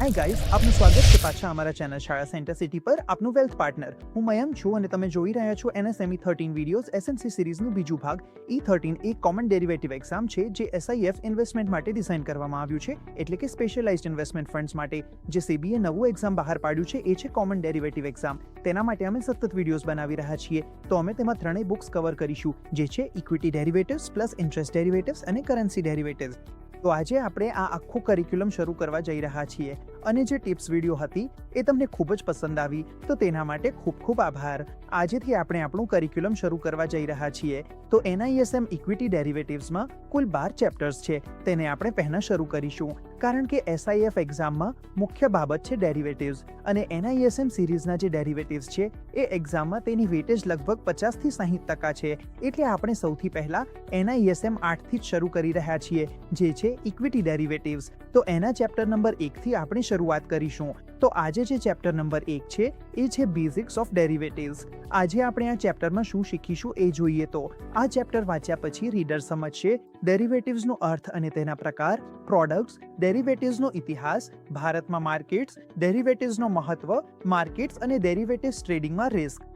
Hi guys આપનું સ્વાગત છે પાછા અમારા ચેનલ શાળા સેન્ટર સિટી પર. આપનું વેલ્થ પાર્ટનર હું મયંક છું અને તમે જોઈ રહ્યા છો એનએસએમઈ થર્ટીન વિડીયોઝ એસએમસી સિરીઝનું બીજું ભાગ. ઈ થર્ટીન એક કોમન ડેરિવેટિવ એક્ઝામ છે, જે એસઆઈએફ ઇન્વેસ્ટમેન્ટ માટે ડિઝાઇન કરવામાં આવ્યું છે, એટલે કે સ્પેશિયલાઇઝ્ડ ઇન્વેસ્ટમેન્ટ ફંડ્સ માટે. જે સેબીએ નવું એક્ઝામ બહાર પાડ્યું છે, એ છે કોમન ડેરિવેટિવ એક્ઝામ તેના માટે અમે સતત વિડીયોઝ બનાવી રહ્યા છીએ. તો અમે તેમાં ત્રણેય બુક્સ કવર કરીશું, જે છે equity derivatives plus interest derivatives અને કરન્સી ડેરિવેટિવ્સ તો આજે આપણે આ આખું કરિક્યુલમ શરૂ કરવા જઈ રહ્યા છીએ. અને જે ટિપ્સ વીડિયો હતી એ તમને ખૂબ જ પસંદ આવી, તો તેના માટે ખૂબ ખૂબ આભાર. આજેથી આપણે આપણું કરિક્યુલમ શરૂ કરવા જઈ રહ્યા છીએ. તો એનઆઈએસએમ ઇક્વિટી ડેરિવેટિવ્સમાં કુલ બાર ચેપ્ટર્સ છે. તેને આપણે પહેલાં શરૂ કરીશું. કારણ કે એસઆઈએફ એક્ઝામમાં મુખ્ય બાબત છે ડેરિવેટિવ્સ અને એનઆઈએસએમ સિરીઝના જે ડેરિવેટિવ્સ છે, એ એક્ઝામમાં તેની વેટેજ લગભગ પચાસથી સાહીઠ ટકા છે. એટલે આપણે સૌથી પહેલાં એનઆઈએસએમ આઠથી જ શરૂ કરી રહ્યા છીએ, જે છે ઇક્વિટી ડેરિવેટિવ્સ તો એના ચેપ્ટર નંબર એકથી આપણે શરૂઆત કરીશું. તો આજે જે ચેપ્ટર નંબર એક છે, એ છે બેઝિક્સ ઓફ ડેરિવેટિવ્સ આજે આપણે આ ચેપ્ટરમાં શું શીખીશું એ જોઈએ તો. આ ચેપ્ટર વાંચ્યા પછી રીડર સમજશે ડેરિવેટિવ્સનો અર્થ અને તેના પ્રકાર પ્રોડક્ટ્સ ડેરિવેટિવ્સનો ઇતિહાસ, ભારતમાં માર્કેટ્સ ડેરિવેટિવ્સનો મહત્વ માર્કેટ્સ અને ડેરિવેટિવ્સ ટ્રેડિંગમાં રિસ્ક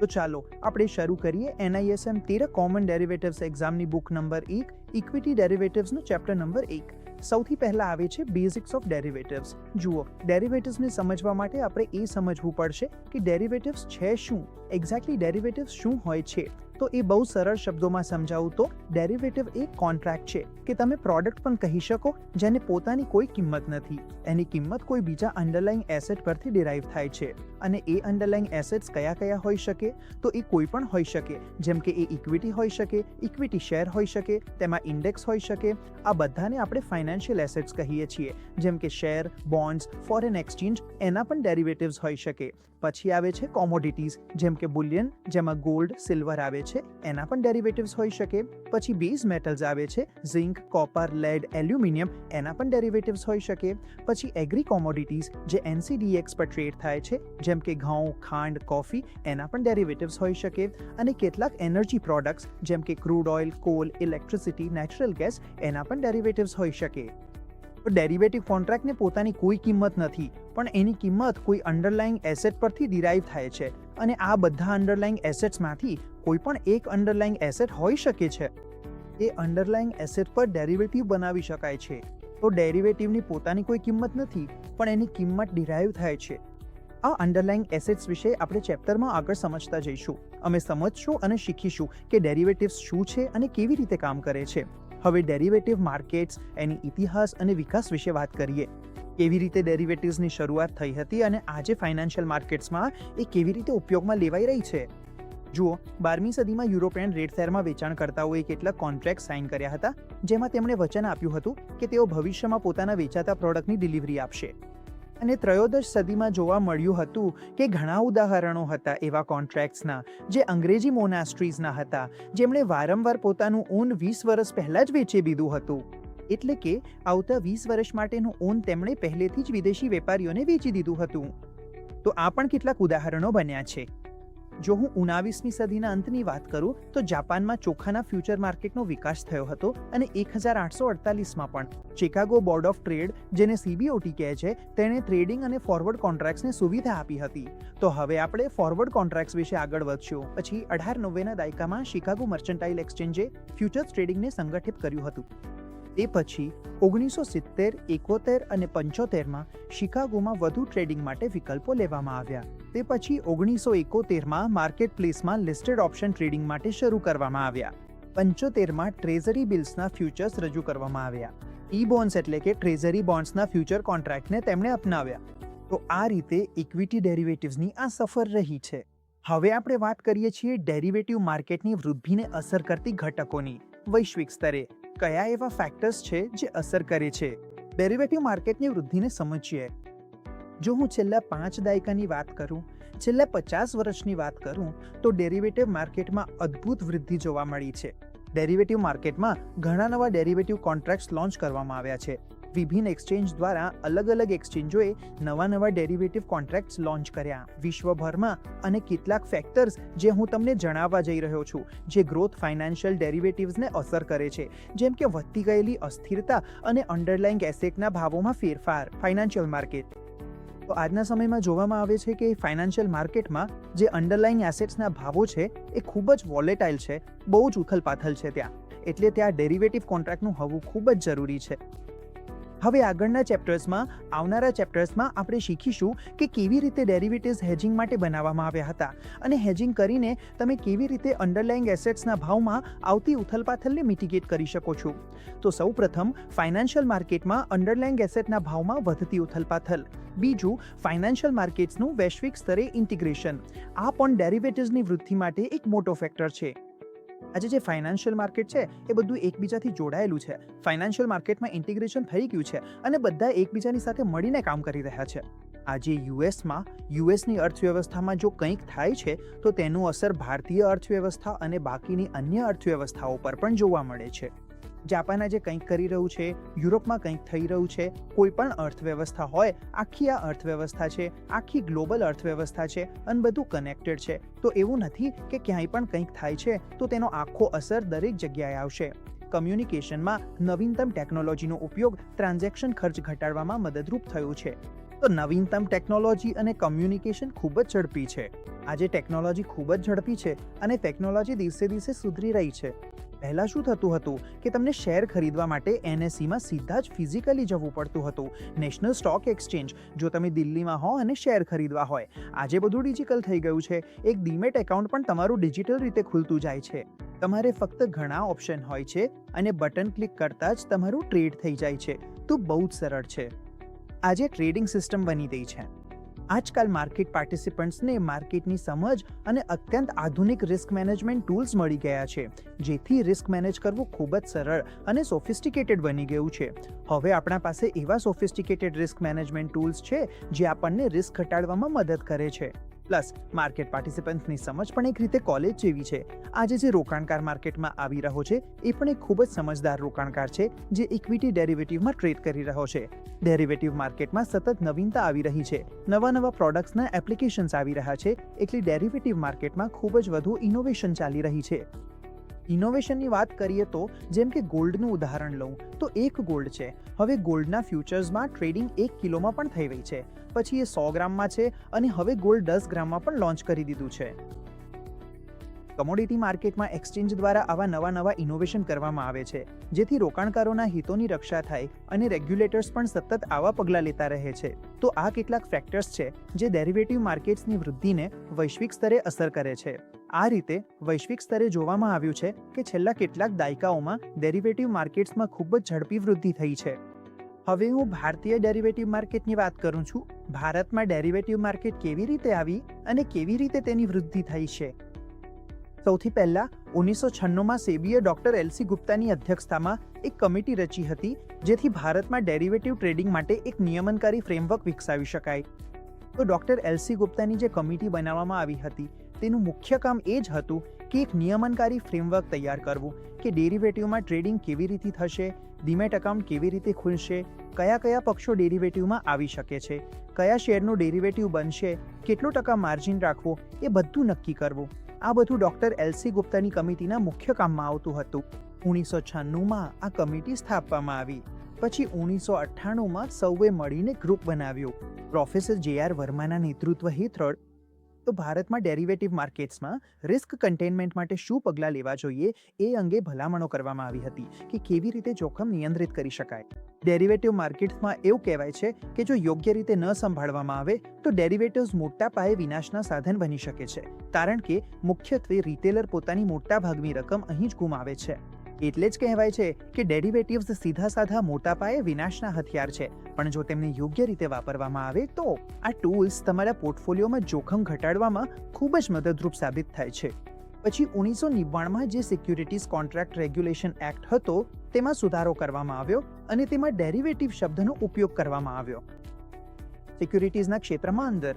તો ચાલો આપણે શરૂ કરીએ એનઆઈએસએમ તેર કોમન ડેરિવેટિવ્સ એક્ઝામની બુક નંબર એક ઇક્વિટી ડેરિવેટિવ્સનો ચેપ્ટર નંબર એક. સૌથી પહેલા આવે છે બેઝિક્સ ઓફ ડેરિવેટિવ્સ જુઓ ડેરિવેટિવ્સને સમજવા માટે આપણે એ સમજવું પડશે કે ડેરિવેટિવ્સ છે શું? એક્ઝેક્ટલી ડેરિવેટિવ્સ શું હોય છે? તો એ બહુ સરળ શબ્દોમાં સમજાવું તો ડેરિવેટિવ એક કોન્ટ્રાક્ટ છે કે તમે પ્રોડક્ટ પણ કહી શકો જેને પોતાની કોઈ કિંમત નથી. એની કિંમત કોઈ બીજા અંડરલાઇંગ એસેટ પરથી ડિરાઈવ થાય છે. અને એ અંડરલાઇંગ એસેટ્સ કયા કયા હોઈ શકે? તો એ કોઈ પણ હોઈ શકે. જેમ કે એ ઇક્વિટી હોઈ શકે ઇક્વિટી શેર હોઈ શકે, તેમાં ઇન્ડેક્સ હોઈ શકે. આ બધાને આપણે ફાઇનાન્શિયલ એસેટ્સ કહીએ છીએ. જેમ કે શેર બોન્ડ્સ ફોરેન એક્સચેન્જ એના પણ ડેરિવેટિવ્સ હોઈ શકે. પછી આવે છે કોમોડિટીઝ જેમ કે બુલિયન જેમાં ગોલ્ડ સિલ્વર આવે છે. એના પણ ડેરિવેટિવ્સ હોઈ શકે. પછી બેઝ મેટલ્સ આવે છે ઝિંક કોપર લેડ એલ્યુમિનિયમ એના પણ ડેરિવેટિવ્સ હોઈ શકે. પછી એગ્રી કોમોડિટીઝ જે એનસીડીએક્સ પર ટ્રેડ થાય છે, જેમ કે ઘઉં, ખાંડ કોફી એના પણ ડેરિવેટિવ્સ હોઈ શકે. અને કેટલાક એનર્જી પ્રોડક્ટ્સ જેમ કે crude oil coal electricity natural gas એના પણ ડેરિવેટિવ્સ હોઈ શકે. ડેરિવેટિવ કોન્ટ્રાક્ટને પોતાની કોઈ કિંમત નથી, પણ એની કિંમત કોઈ અંડરલાઇંગ એસેટ પરથી ડિરાઈવ થાય છે. અને આ બધા અંડરલાઇંગ એસેટ્સમાંથી કોઈ પણ એક અંડરલાઇંગ એસેટ હોઈ શકે છે. એ અંડરલાઇંગ એસેટ પર ડેરિવેટિવ બનાવી શકાય છે. તો ડેરિવેટિવની પોતાની કોઈ કિંમત નથી, પણ એની કિંમત ડિરાઈવ થાય છે. આ અંડરલાઇંગ એસેટ્સ વિશે આપણે ચેપ્ટરમાં આગળ સમજતા જઈશું. અમે સમજશું અને શીખીશું કે ડેરિવેટિવ્સ શું છે અને કેવી રીતે કામ કરે છે. હવે ડેરિવેટિવ માર્કેટ્સ એની ઇતિહાસ અને વિકાસ વિશે વાત કરીએ. કેવી રીતે ડેરિવેટિવ્સની શરૂઆત થઈ હતી અને આજે ફાઇનાન્શિયલ માર્કેટ્સમાં એ કેવી રીતે ઉપયોગમાં લેવાઈ રહી છે? જુઓ, બારમી સદીમાં યુરોપિયન રેડ ફેરમાં વેચાણકર્તાઓએ કેટલાક કોન્ટ્રાક્ટ સાઇન કર્યા હતા, જેમાં તેમણે વચન આપ્યું હતું કે તેઓ ભવિષ્યમાં પોતાના વેચાતા પ્રોડક્ટની ડિલિવરી આપશે. અને ત્રયોદશ સદીમાં જોવા મળ્યું હતું કે ઘણા ઉદાહરણો હતા એવા કોન્ટ્રાક્ટ્સના જે અંગ્રેજી મોનાસ્ટ્રીઝના હતા, જેમણે વારંવાર પોતાનું ઊન વીસ વર્ષ પહેલાં જ વેચી દીધું હતું. એટલે કે આવતા વીસ વર્ષ માટેનું ઓન તેમણે પહેલેથી જ વિદેશી વેપારીઓને વેચી દીધું હતું. તો આ પણ કેટલાક ઉદાહરણો બન્યા છે. જો હું ઉનાવીસમી સદીના અંતની વાત કરું, તો જાપાનમાં ચોખાના ફ્યુચર માર્કેટનો વિકાસ થયો હતો અને એક હજાર આઠસો અડતાલીસમાં પણ. ચિકાગો બોર્ડ ઓફ ટ્રેડ, જેને સીબીઓટી કહે છે, તેણે ટ્રેડિંગ અને ફોરવર્ડ કોન્ટ્રાક્ટ્સને સુવિધા આપી હતી. તો હવે આપણે ફોરવર્ડ કોન્ટ્રાક્ટ્સ વિશે આગળ વધશું. પછી અઢાર નવ્વેના દાયકામાં શિકાગો મર્ચન્ટાઇલ એક્સચેન્જે ફ્યુચર્સ ટ્રેડિંગને સંગઠિત કર્યું હતું. તે પછી ઓગણીસો સિત્તેર, એકોતેર અને પંચોતેરમાં શિકાગોમાં વધુ ટ્રેડિંગ માટે વિકલ્પો લેવામાં આવ્યા. તે પછી ઓગણીસો એકોતેરમાં માર્કેટ પ્લેસમાં લિસ્ટેડ ઓપ્શન ટ્રેડિંગ માટે શરૂ કરવામાં આવ્યા. પંચોતેરમાં ટ્રેઝરી બિલ્સના ફ્યુચર્સ રજૂ કરવામાં આવ્યા. ઈ બોન્ડ્સ એટલે કે ટ્રેઝરી બોન્ડ્સના ફ્યુચર કોન્ટ્રાક્ટને તેમણે અપનાવ્યા. તો આ રીતે ઇક્વિટી ડેરિવેટિવ્સની આ સફર રહી છે. હવે આપણે વાત કરીએ છીએ ડેરિવેટિવ માર્કેટની વૃદ્ધિને અસર કરતી ઘટકોની વૈશ્વિક સ્તરે. કયા એવા ફેક્ટર્સ છે જે અસર કરે છે? ડેરિવેટિવ માર્કેટની વૃદ્ધિને સમજીએ. જો હું છેલ્લા પાંચ દાયકાની વાત કરું, છેલ્લા પચાસ વર્ષની વાત કરું, તો ડેરિવેટિવ માર્કેટમાં અદ્ભુત વૃદ્ધિ જોવા મળી છે. ડેરિવેટિવ માર્કેટમાં ઘણા નવા ડેરિવેટિવ કોન્ટ્રાક્ટ્સ લોન્ચ કરવામાં આવ્યા છે. વિભિન્ન એક્સચેન્જ દ્વારા અલગ અલગ એક્સચેન્જોએ નવા નવા ડેરિવેટિવ કોન્ટ્રાક્ટ્સ લોન્ચ કર્યા. વિશ્વભરમાં અને કેટલાક ફેક્ટર્સ જે હું તમને જણાવવા જઈ રહ્યો છું, જે ગ્રોથ ફાઇનાન્શિયલ ડેરિવેટિવ્સને અસર કરે છે, જેમ કે વધતી ગયેલી અસ્થિરતા અને અંડરલાઇંગ એસેટના ભાવોમાં ફેરફાર, ફાઇનાન્શિયલ માર્કેટ. તો આજના સમયમાં જોવામાં આવે છે કે ફાઇનાન્શિયલ માર્કેટમાં જે અંડરલાઇંગ એસેટ્સના ભાવો છે, એ ખૂબ જ વોલેટાઇલ છે, બહુ જ ઉથલપાથલ છે ત્યાં. એટલે ત્યાં ડેરિવેટિવ કોન્ટ્રાક્ટનું હોવું ખૂબ જ જરૂરી છે. હવે આગળના ચેપ્ટર્સમાં, આવનારા ચેપ્ટર્સમાં આપણે શીખીશું કે કેવી રીતે ડેરિવેટિવ્સ હેજિંગ માટે બનાવવામાં આવ્યા હતા અને હેજિંગ કરીને તમે કેવી રીતે અંડરલાઇંગ એસેટ્સના ભાવમાં આવતી ઉથલપાથલને મિટિગેટ કરી શકો છો. તો સૌપ્રથમ, ફાઇનાન્શિયલ માર્કેટમાં અંડરલાઇંગ એસેટના ભાવમાં વધતી ઉથલપાથલ. બીજું, ફાઇનાન્શિયલ માર્કેટ્સનું વૈશ્વિક સ્તરે ઇન્ટિગ્રેશન. આ પણ ડેરિવેટિવ્સની વૃદ્ધિ માટે એક મોટો ફેક્ટર છે. આજે જે ફાઇનાન્શિયલ માર્કેટ છે, એ બધું એકબીજાથી જોડાયેલું છે. ફાઇનાન્શિયલ માર્કેટમાં ઇન્ટિગ્રેશન થઈ ગયું છે અને બધા એકબીજાની સાથે મળીને કામ કરી રહ્યા છે. આજે યુએસમાં યુએસની અર્થવ્યવસ્થામાં જો કંઈક થાય છે, તો તેનું અસર ભારતીય અર્થવ્યવસ્થા અને બાકીની અન્ય અર્થવ્યવસ્થાઓ પર પણ જોવા મળે છે. જાપાન આજે કંઈક કરી રહ્યું છે, યુરોપમાં કંઈક થઈ રહ્યું છે, કોઈ પણ અર્થવ્યવસ્થા હોય, આખી આ અર્થવ્યવસ્થા છે, આખી ગ્લોબલ અર્થવ્યવસ્થા છે, અને બધું કનેક્ટેડ છે. તો એવું નથી કે ક્યાંય પણ કંઈક થાય છે, તો તેનો આખો અસર દરેક જગ્યાએ આવશે. કમ્યુનિકેશનમાં નવીનતમ ટેકનોલોજીનો ઉપયોગ ટ્રાન્ઝેક્શન ખર્ચ ઘટાડવામાં મદદરૂપ થયું છે. તો નવીનતમ ટેકનોલોજી અને કમ્યુનિકેશન ખૂબ જ ઝડપી છે. આજે ટેકનોલોજી ખૂબ જ ઝડપી છે અને ટેકનોલોજી દિવસે દિવસે સુધરી રહી છે. પહેલાં શું થતું હતું કે તમને શેર ખરીદવા માટે એનએસસીમાં સીધા જ ફિઝિકલી જવું પડતું હતું. National stock exchange. જો તમે દિલ્હીમાં હો અને શેર ખરીદવા હોય. આજે બધું ડિજિટલ થઈ ગયું છે. એક ડીમેટ એકાઉન્ટ પણ તમારું ડિજિટલ રીતે ખુલતું જાય છે. તમારે ફક્ત ઘણા ઓપ્શન હોય છે અને બટન ક્લિક કરતાં જ તમારું ટ્રેડ થઈ જાય છે. તો બહુ જ સરળ છે. આજે ટ્રેડિંગ સિસ્ટમ બની ગઈ છે. આજકાલ માર્કેટ પાર્ટિસિપન્ટ્સને માર્કેટની સમજ અને અત્યંત આધુનિક રિસ્ક મેનેજમેન્ટ ટૂલ્સ મળી ગયા છે, જેથી રિસ્ક મેનેજ કરવું ખૂબ જ સરળ અને સોફિસ્ટિકેટેડ બની ગયું છે. હવે આપણા પાસે એવા સોફિસ્ટિકેટેડ રિસ્ક મેનેજમેન્ટ ટૂલ્સ છે જે આપણને રિસ્ક ઘટાડવામાં મદદ કરે છે. પ્લસ માર્કેટ પાર્ટિસિપન્ટ્સની સમજ પણ એક રીતે કોલેજ જેવી છે. આજે જે રોકાણકાર માર્કેટમાં આવી રહ્યો છે, એ પણ એક ખૂબ જ સમજદાર રોકાણકાર છે, જે ઇક્વિટી ડેરિવેટિવમાં ટ્રેડ કરી રહ્યો છે. ડેરિવેટિવ માર્કેટમાં સતત નવીનતા આવી રહી છે. નવા નવા પ્રોડક્ટ્સના એપ્લિકેશન્સ આવી રહ્યા છે, એટલે ડેરિવેટિવ માર્કેટમાં ખૂબ જ વધુ ઇનોવેશન ચાલી રહી છે. ઇનોવેશનની વાત કરીએ તો, જેમ કે ગોલ્ડનું ઉદાહરણ લઉં, તો એક ગોલ્ડ છે. હવે ગોલ્ડના ફ્યુચર્સમાં ટ્રેડિંગ એક કિલોમાં પણ થઈ રહી છે. પછી એ સો ગ્રામમાં છે અને હવે ગોલ્ડ દસ ગ્રામમાં પણ લોન્ચ કરી દીધું છે. કમોડિટી માર્કેટમાં એક્સચેન્જ દ્વારા આવા નવા નવા ઇનોવેશન કરવામાં આવે છે, જેથી રોકાણકારોના હિતોની રક્ષા થાય અને રેગ્યુલેટર્સ પણ સતત આવા પગલાં લેતા રહે છે. તો આ કેટલાક ફેક્ટર્સ છે, જે ડેરિવેટિવ માર્કેટ્સની વૃદ્ધિને વૈશ્વિક સ્તરે અસર કરે છે. આ રીતે વૈશ્વિક સ્તરે જોવામાં આવ્યું છે કે છેલ્લા કેટલાક દાયકાઓમાં ડેરિવેટિવ માર્કેટ્સમાં ખૂબ જ ઝડપી વૃદ્ધિ થઈ છે. હવે હું ભારતીય ડેરિવેટિવ માર્કેટની વાત કરું છું. ભારતમાં ડેરિવેટિવ માર્કેટ કેવી રીતે આવી અને કેવી રીતે તેની વૃદ્ધિ થઈ છે? સૌથી પહેલા ઓગણીસો છન્નુંમાં સેબીએ ડોક્ટર એલસી ગુપ્તાની અધ્યક્ષતામાં એક કમિટી રચી હતી, જેથી ભારતમાં ડેરિવેટિવ ટ્રેડિંગ માટે એક નિયમનકારી ફ્રેમવર્ક વિકસાવી શકાય. તો ડોક્ટર એલસી ગુપ્તાની જે કમિટી બનાવવામાં આવી હતી, તેનું મુખ્ય કામ એ જ હતું કે એક નિયમનકારી ફ્રેમવર્ક તૈયાર કરવું, કે ડેરિવેટિવમાં ટ્રેડિંગ કેવી રીતે થશે, ડીમેટ એકાઉન્ટ કેવી રીતે ખુલશે, કયા કયા પક્ષો ડેરિવેટિવમાં આવી શકે છે, કયા શેરનું ડેરિવેટિવ બનશે, કેટલો ટકા માર્જિન રાખવો, એ બધું નક્કી કરવું. આ બધું ડોક્ટર એલસી ગુપ્તાની કમિટીના મુખ્ય કામમાં આવતું હતું. ઓગણીસો છન્નુંમાં આ કમિટી સ્થાપવામાં આવી. પછી ઓગણીસો અઠ્ઠાણુંમાં સૌએ મળીને ગ્રુપ બનાવ્યું. પ્રોફેસર જે આર વર્માના નેતૃત્વ હેઠળ તો ભારતમાં ડેરિવેટિવ માર્કેટ્સમાં રિસ્ક કન્ટેનમેન્ટ માટે શું પગલાં લેવા જોઈએ એ અંગે ભલામણો કરવામાં આવી હતી કે કેવી રીતે જોખમ નિયંત્રિત કરી શકાય. ડેરિવેટિવ માર્કેટ્સમાં એવું કહેવાય છે કે જો યોગ્ય રીતે ન સંભાળવામાં આવે, તો ડેરિવેટિવ્સ મોટા પાયે વિનાશના સાધન બની શકે છે, કારણ કે મુખ્યત્વે રિટેલર પોતાની મોટા ભાગની રકમ અહીં જ ગુમાવે છે. એટલે જ કહેવાય છે કે ડેરિવેટિવ્સ સીધા સાધા મોટા પાયે વિનાશના હથિયાર છે. પણ જો તેમને યોગ્ય રીતે વાપરવામાં આવે તો આ ટૂલ્સ તમારા પોર્ટફોલિયોમાં જોખમ ઘટાડવામાં ખૂબ જ મદદરૂપ સાબિત થાય છે. પછી ઓગણીસો નિવ્વાણમાં જે સિક્યુરિટીઝ કોન્ટ્રાક્ટ રેગ્યુલેશન એક્ટ હતો, તેમાં સુધારો કરવામાં આવ્યો અને તેમાં ડેરિવેટિવ શબ્દનો ઉપયોગ કરવામાં આવ્યો. સિક્યુરિટીઝના ક્ષેત્રમાં અંદર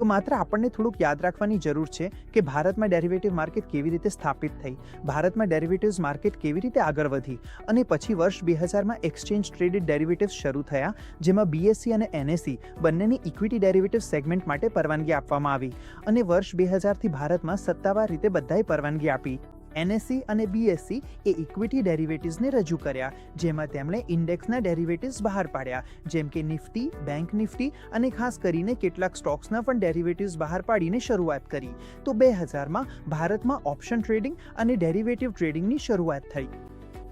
તો માત્ર આપણને થોડુંક યાદ રાખવાની જરૂર છે કે ભારતમાં ડેરિવેટિવ માર્કેટ કેવી રીતે સ્થાપિત થઈ, ભારતમાં ડેરિવેટિવ્સ માર્કેટ કેવી રીતે આગળ વધી અને પછી વર્ષ બે હજારમાં એક્સચેન્જ ટ્રેડેડ ડેરિવેટિવ્સ શરૂ થયા, જેમાં બીએસસી અને એનએસસી બંનેની ઇક્વિટી ડેરિવેટિવ સેગમેન્ટ માટે પરવાનગી આપવામાં આવી અને વર્ષ બે હજારથી ભારતમાં સત્તાવાર રીતે બધાએ પરવાનગી આપી. એનએસસી અને બીએસસી એ ઇક્વિટી ડેરિવેટિવ્સને રજૂ કર્યા, જેમાં તેમણે ઇન્ડેક્સના ડેરિવેટિવ્સ બહાર પાડ્યા, જેમ કે નિફ્ટી, બેંક નિફ્ટી અને ખાસ કરીને કેટલાક સ્ટોક્સના પણ ડેરિવેટિવ્સ બહાર પાડીને શરૂઆત કરી. તો બે હજારમાં ભારતમાં ઓપ્શન ટ્રેડિંગ અને ડેરિવેટિવ ટ્રેડિંગની શરૂઆત થઈ.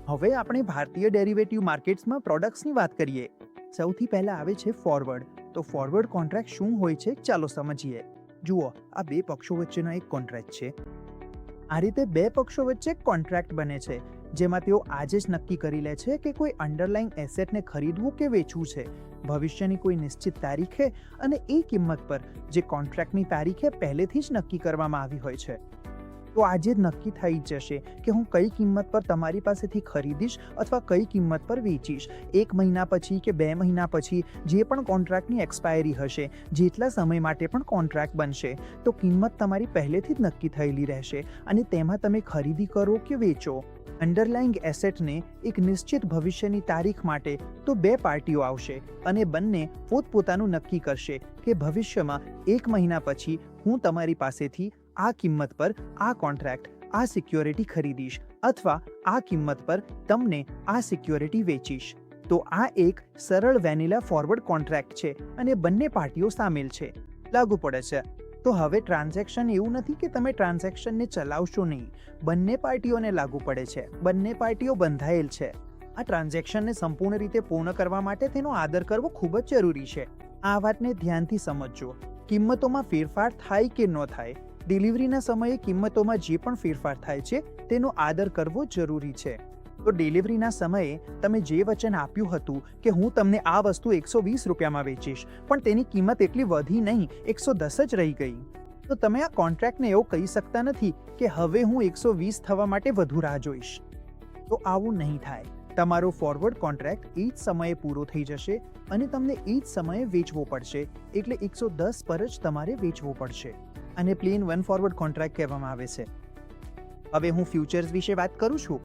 હવે આપણે ભારતીય ડેરિવેટિવ માર્કેટ્સમાં પ્રોડક્ટ્સની વાત કરીએ. સૌથી પહેલા આવે છે ફોરવર્ડ. તો ફોરવર્ડ કોન્ટ્રાક્ટ શું હોય છે? ચાલો સમજીએ. જુઓ, આ બે પક્ષો વચ્ચેનો એક કોન્ટ્રાક્ટ છે. આ રીતે બે પક્ષો વચ્ચે કોન્ટ્રાક્ટ બને છે, જેમાં તેઓ આજે જ નક્કી કરી લે છે કે કોઈ અંડરલાઇંગ એસેટને ખરીદવું કે વેચવું છે. ભવિષ્યની કોઈ નિશ્ચિત તારીખે અને એ કિંમત પર, જે કોન્ટ્રાક્ટની તારીખે પહેલેથી જ નક્કી કરવામાં આવી હોય છે. તો આજે જ નક્કી થઈ જશે કે હું કઈ કિંમત પર તમારી પાસેથી ખરીદીશ અથવા કઈ કિંમત પર વેચીશ. એક મહિના પછી કે બે મહિના પછી જે પણ કોન્ટ્રાક્ટની એક્સપાયરી હશે, જેટલા સમય માટે પણ કોન્ટ્રાક્ટ બનશે, તો કિંમત તમારી પહેલેથી જ નક્કી થયેલી રહેશે અને તેમાં તમે ખરીદી કરો કે વેચો. અંડરલાઇંગ એસેટને એક નિશ્ચિત ભવિષ્યની તારીખ માટે તો બે પાર્ટીઓ આવશે અને બંને પોતપોતાનું નક્કી કરશે કે ભવિષ્યમાં એક મહિના પછી હું તમારી પાસેથી આ કિંમત પર આ કોન્ટ્રાક્ટ આ સિક્યોરિટી ખરીદીશ અથવા આ કિંમત પર તમને આ સિક્યોરિટી વેચીશ. તો આ એક સરળ વેનિલા ફોરવર્ડ કોન્ટ્રાક્ટ છે અને બંને પાર્ટીઓ સામેલ છે. લાગુ પડે છે. તો હવે ટ્રાન્ઝેક્શન એવું નથી કે તમે ટ્રાન્ઝેક્શનને ચલાવશો નહીં. બંને પાર્ટીઓને લાગુ પડે છે. બંને પાર્ટીઓ બંધાયેલ છે. આ ટ્રાન્ઝેક્શનને સંપૂર્ણ રીતે પૂર્ણ કરવા માટે તેનો આદર કરવો ખૂબ જ જરૂરી છે. આ વાતને ધ્યાનથી સમજજો. કિંમતોમાં ફેરફાર થાય કે ન થાય ડિલિવરીના સમયે કિંમતોમાં જે પણ ફેરફાર થાય છે, તેનો આદર કરવો જરૂરી છે. તો ડિલિવરીના સમયે તમે જે વચન આપ્યું હતું કે હું તમને આ વસ્તુ એકસો વીસ રૂપિયામાં વેચીશ, પણ તેની કિંમત એટલી વધી નહીં, એકસો દસ જ રહી ગઈ. તો તમે આ કોન્ટ્રાક્ટને એવું કહી શકતા નથી કે હવે હું એકસો વીસ થવા માટે વધુ રાહ જોઈશ. તો આવું નહીં થાય. તમારો ફોરવર્ડ કોન્ટ્રાક્ટ એ જ સમયે પૂરો થઈ જશે અને તમને એ જ સમયે વેચવો પડશે, એટલે એકસો દસ પર જ તમારે વેચવો પડશે. અને પ્લેન વન ફોરવર્ડ કોન્ટ્રાક્ટ કહેવામાં આવે છે. હવે હું ફ્યુચર્સ વિશે વાત કરું છું.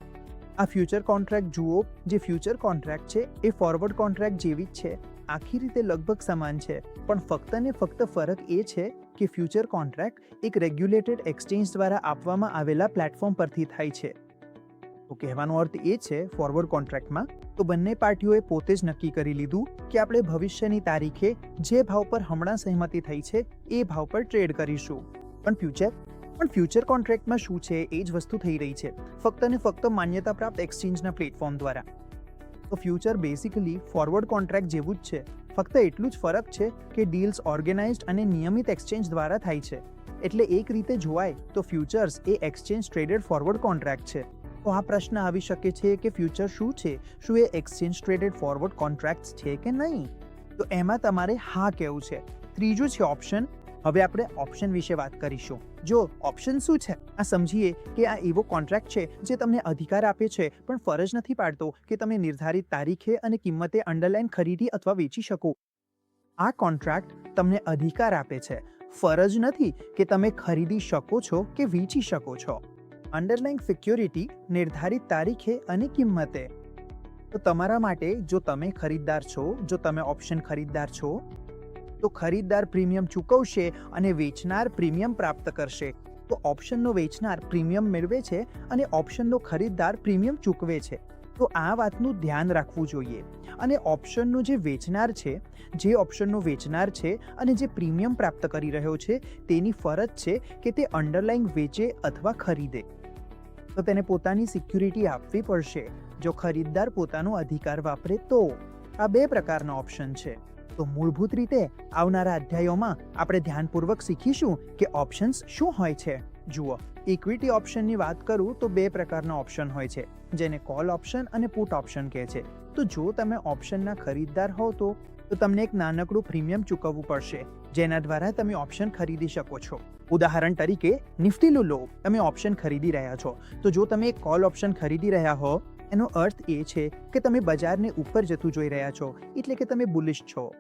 આ ફ્યુચર કોન્ટ્રાક્ટ જુઓ, જે ફ્યુચર કોન્ટ્રાક્ટ છે, એ ફોરવર્ડ કોન્ટ્રાક્ટ જેવી જ છે. આખી રીતે લગભગ સમાન છે. પણ ફક્ત ને ફક્ત ફરક એ છે કે ફ્યુચર કોન્ટ્રાક્ટ એક રેગ્યુલેટેડ એક્સચેન્જ દ્વારા આપવામાં આવેલા પ્લેટફોર્મ પરથી થાય છે. તો કહેવાનો અર્થ એ છે ફોરવર્ડ કોન્ટ્રાક્ટમાં તો બંને પાર્ટીઓએ પોતે જ નક્કી કરી લીધું કે આપણે ભવિષ્યની તારીખે જે ભાવ પર હમણાં સહમતિ થઈ છે, એ ભાવ પર ટ્રેડ કરીશું. પણ ફ્યુચર પણ ફ્યુચર કોન્ટ્રાક્ટમાં શું છે, એ જ વસ્તુ થઈ રહી છે. ફક્ત ને ફક્ત માન્યતા પ્રાપ્ત એક્સચેન્જના પ્લેટફોર્મ દ્વારા. તો ફ્યુચર બેસિકલી ફોરવર્ડ કોન્ટ્રાક્ટ જેવું જ છે. ફક્ત એટલું જ ફરક છે કે ડીલ્સ ઓર્ગેનાઇઝડ અને નિયમિત એક્સચેન્જ દ્વારા થાય છે. એટલે એક રીતે જોવાય તો ફ્યુચર્સ એ એક્સચેન્જ ટ્રેડેડ ફોરવર્ડ કોન્ટ્રાક્ટ છે. તો આ પ્રશ્ન આવી શકે છે કે ફ્યુચર શું છે? શું એ એક્સચેન્જ ટ્રેડેડ ફોરવર્ડ કોન્ટ્રાક્ટ છે કે નહીં? તો એમાં તમારે હા કહેવું છે. ત્રીજું છે ઓપ્શન હવે આપણે ઓપ્શન વિશે વાત કરીશું. જો ઓપ્શન શું છે? આ સમજીએ કે આ એવો કોન્ટ્રાક્ટ છે જે તમને અધિકાર આપે છે, પણ ફરજ નથી પાડતો કે તમે નિર્ધારિત તારીખે અને કિંમતે અંડરલાઇન ખરીદી અથવા વેચી શકો. આ કોન્ટ્રાક્ટ તમને અધિકાર આપે છે. ફરજ નથી કે તમે ખરીદી શકો છો કે વેચી શકો છો. અંડરલાઇન સિક્યોરિટી નિર્ધારિત તારીખે અને કિંમતે. તો તમારા માટે જો તમે ખરીદદાર છો, જો તમે ઓપ્શન ખરીદદાર છો, તો ખરીદદાર પ્રીમિયમ ચૂકવશે અને વેચનાર પ્રીમિયમ પ્રાપ્ત કરશે. તો ઓપ્શનનો વેચનાર પ્રીમિયમ મેળવે છે અને ઓપ્શનનો ખરીદદાર પ્રીમિયમ ચૂકવે છે. તો આ વાતનું ધ્યાન રાખવું જોઈએ. અને ઓપ્શનનો જે વેચનાર છે, જે ઓપ્શનનો વેચનાર છે અને જે પ્રીમિયમ પ્રાપ્ત કરી રહ્યો છે, તેની ફરજ છે કે તે અંડરલાઇંગ વેચે અથવા ખરીદે. તો તેને પોતાની સિક્યુરિટી આપવી પડશે. જો ખરીદદાર પોતાનો અધિકાર વાપરે તો આ બે પ્રકારના ઓપ્શન છે. તો મૂળભૂત રીતે આવનારા અધ્યાયોમાં આપણે ધ્યાનપૂર્વક શીખીશું કે ઓપ્શન્સ શું હોય છે. જુઓ ઇક્વિટી ઓપ્શનની વાત કરું તો બે પ્રકારના ઓપ્શન હોય છે, જેને કોલ ઓપ્શન અને પુટ ઓપ્શન કહે છે. તો જો તમે ઓપ્શનના ખરીદદાર હો તો તો તમને એક નાનકડું પ્રીમિયમ ચૂકવવું પડશે, જેના દ્વારા તમે ઓપ્શન ખરીદી શકો છો. ઉદાહરણ તરીકે નિફ્ટીલું લો, તમે ઓપ્શન ખરીદી રહ્યા છો. તો જો તમે એક કોલ ઓપ્શન ખરીદી રહ્યા હો, એનો અર્થ એ છે કે તમે બજારને ઉપર જતું જોઈ રહ્યા છો, એટલે કે તમે બુલિશ છો.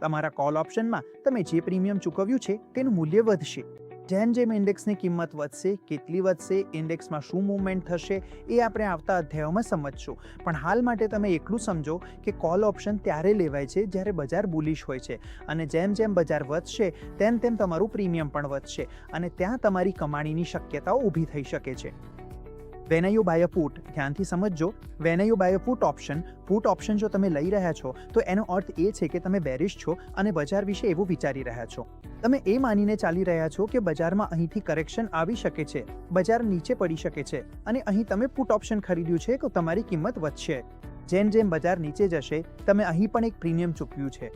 તમારા કોલ ઓપ્શનમાં તમે જે પ્રીમિયમ ચૂકવ્યું છે, તેનું મૂલ્ય વધશે. જેમ જેમ ઇન્ડેક્સની કિંમત વધશે, કેટલી વધશે, ઇન્ડેક્સમાં શું મૂવમેન્ટ થશે, એ આપણે આવતા અધ્યાયોમાં સમજશું. પણ હાલ માટે તમે એટલું સમજો કે કોલ ઓપ્શન ત્યારે લેવાય છે જ્યારે બજાર બુલિશ હોય છે. અને જેમ જેમ બજાર વધશે, તેમ તેમ તમારું પ્રીમિયમ પણ વધશે. અને ત્યાં તમારી કમાણીની શક્યતાઓ ઊભી થઈ શકે છે. When you buy a put ધ્યાનથી સમજજો. When you buy a put option put option જો તમે લઈ રહ્યા છો, તો એનો અર્થ એ છે કે તમે બેરિશ છો અને બજાર વિશે એવું વિચારી રહ્યા છો. તમે એ માનીને ચાલી રહ્યા છો કે બજારમાં અહીંથી કરેક્શન આવી શકે છે, બજાર નીચે પડી શકે છે અને અહીં તમે પુટ ઓપ્શન ખરીદ્યું છે તો તમારી કિંમત વધશે. જેમ જેમ બજાર નીચે જશે, તમે અહીં પણ એક પ્રીમિયમ ચૂકવ્યું છે.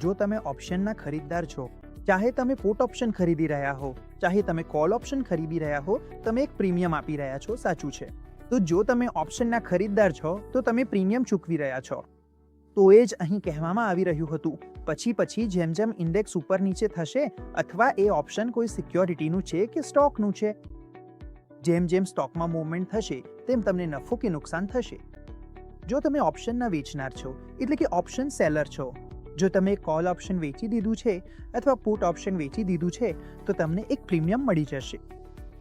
જો તમે ઓપ્શનના ખરીદદાર છો ચાહે તમે પુટ ઓપ્શન ખરીદી રહ્યા હો, ચાહે તમે કોલ ઓપ્શન ખરીદી રહ્યા હો, તમે એક પ્રીમિયમ આપી રહ્યા છો, સાચું છે. તો જો તમે ઓપ્શનના ખરીદદાર છો, તો તમે પ્રીમિયમ ચૂકવી રહ્યા છો. તો એ જ અહીં કહેવામાં આવી રહ્યું હતું. પછી પછી જેમ જેમ ઇન્ડેક્સ ઉપર નીચે થશે, અથવા એ ઓપ્શન કોઈ સિક્યોરિટીનું છે કે સ્ટોકનું છે? જેમ જેમ સ્ટોકમાં મૂવમેન્ટ થશે, તેમ તમને નફો કે નુકસાન થશે. જો તમે ઓપ્શનના વેચનાર છો, એટલે કે ઓપ્શન સેલર છો જો તમે કોલ ઓપ્શન વેચી દીધું છે અથવા પુટ ઓપ્શન વેચી દીધું છે, તો તમને એક પ્રીમિયમ મળી જશે.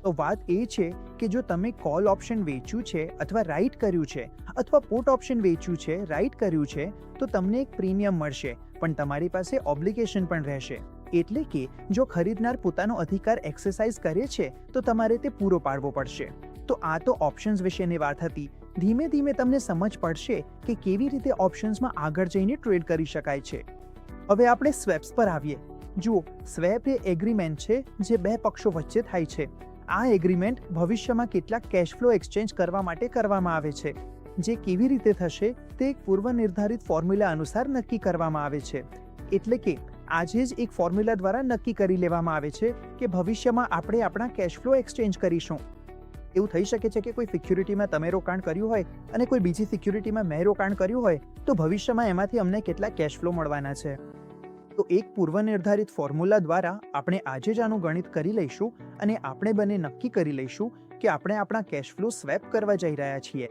તો વાત એ છે કે જો તમે કોલ ઓપ્શન વેચ્યું છે અથવા રાઇટ કર્યું છે અથવા પુટ ઓપ્શન વેચ્યું છે રાઇટ કર્યું છે, તો તમને એક પ્રીમિયમ મળશે, પણ તમારી પાસે ઓબ્લિગેશન પણ રહેશે. એટલે કે જો ખરીદનાર પોતાનો અધિકાર એક્સરસાઇઝ કરે છે, તો તમારે તે પૂરો પાડવો પડશે. તો આ તો ઓપ્શન્સ વિશેની વાત હતી. ધીમે ધીમે તમને સમજ પડશે કે કેવી રીતે ઓપ્શન્સમાં આગળ જઈને ટ્રેડ કરી શકાય છે. હવે આપણે સ્વેપ્સ પર આવીએ. જુઓ, સ્વેપ એ એગ્રીમેન્ટ છે જે બે પક્ષો વચ્ચે થાય છે. આ એગ્રીમેન્ટ ભવિષ્યમાં કેટલાક કેશ ફ્લો એક્સચેન્જ કરવા માટે કરવામાં આવે છે. જે કેવી રીતે થશે તે એક પૂર્વ નિર્ધારિત ફોર્મ્યુલા અનુસાર નક્કી કરવામાં આવે છે. એટલે કે, આજે જ એક ફોર્મ્યુલા દ્વારા નક્કી કરી લેવામાં આવે છે કે ભવિષ્યમાં આપણે આપણા કેશ ફ્લો એક્સચેન્જ કરીશું. એવું થઈ શકે છે કે કોઈ સિક્યુરિટીમાં તમે રોકાણ કર્યું હોય અને કોઈ બીજી સિક્યુરિટીમાં મેં રોકાણ કર્યું હોય, તો ભવિષ્યમાં એમાંથી અમને કેટલા કેશ ફ્લો મળવાના છે. તો એક પૂર્વ નિર્ધારિત ફોર્મ્યુલા દ્વારા આપણે આજે જ આનું ગણિત કરી લઈશું અને આપણે બંને નક્કી કરી લઈશું કે આપણે આપણા કેશ ફ્લો સ્વેપ કરવા જઈ રહ્યા છીએ.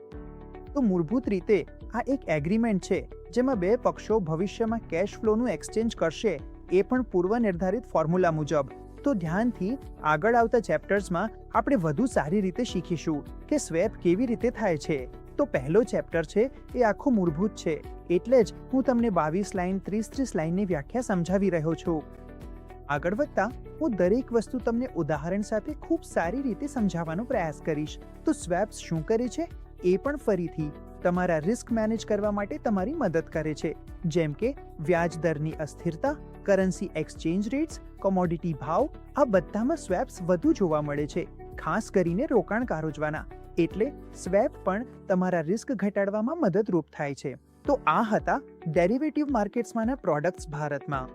તો મૂળભૂત રીતે આ એક એગ્રીમેન્ટ છે, જેમાં બે પક્ષો ભવિષ્યમાં કેશ ફ્લોનું એક્સચેન્જ કરશે, એ પણ પૂર્વ નિર્ધારિત ફોર્મ્યુલા મુજબ. તો ધ્યાનથી આગળ આવતા ચેપ્ટર્સમાં આપણે વધુ સારી રીતે શીખીશું કે સ્વેપ કેવી રીતે થાય છે. તો પહેલો ચેપ્ટર છે એ આખો મૂળભૂત છે. એટલે જ હું તમને બાવીસ લાઈન, ત્રીસ ત્રીસ લાઇનની વ્યાખ્યા સમજાવી રહ્યો છું. આગળ વધતા હું દરેક વસ્તુ તમને ઉદાહરણ સાથે ખૂબ સારી રીતે સમજાવવાનો પ્રયાસ કરીશ. તો સ્વેપ્સ શું કરે છે? એ પણ ફરીથી તમારા રિસ્ક મેનેજ કરવા માટે તમારી મદદ કરે છે. જેમ કે વ્યાજ દરની અસ્થિરતા, કરન્સી એક્સચેન્જ રેટ્સ કોમોડિટી ભાવ આ બધામાં સ્વેપ્સ વધુ જોવા મળે છે, ખાસ કરીને રોકાણકારો જવાના એટલે સ્વેપ પણ તમારા રિસ્ક ઘટાડવામાં મદદરૂપ થાય છે. તો આ હતા ડેરિવેટિવ માર્કેટ્સમાંના પ્રોડક્ટ્સ ભારતમાં.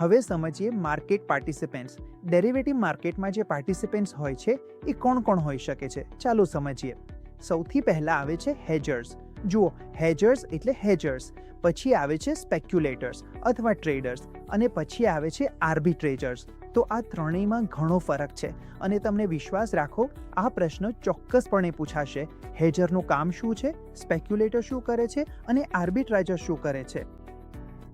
હવે સમજીએ માર્કેટ પાર્ટિસિપેન્ટ્સ ડેરિવેટિવ માર્કેટમાં જે પાર્ટિસિપેન્ટ્સ હોય છે, એ કોણ કોણ હોઈ શકે છે? ચાલો સમજીએ. સૌથી પહેલા આવે છે હેજર્સ જુઓ હેજર્સ એટલે હેજર્સ પછી આવે છે સ્પેક્યુલેટર્સ અથવા ટ્રેડર્સ અને પછી આવે છે આર્બિટ્રેજર્સ તો આ ત્રણેયમાં ઘણો ફરક છે અને તમને વિશ્વાસ રાખો, આ પ્રશ્ન ચોક્કસપણે પૂછાશે. હેજરનું કામ શું છે? સ્પેક્યુલેટર શું કરે છે? અને આર્બિટ્રાઇજર શું કરે છે?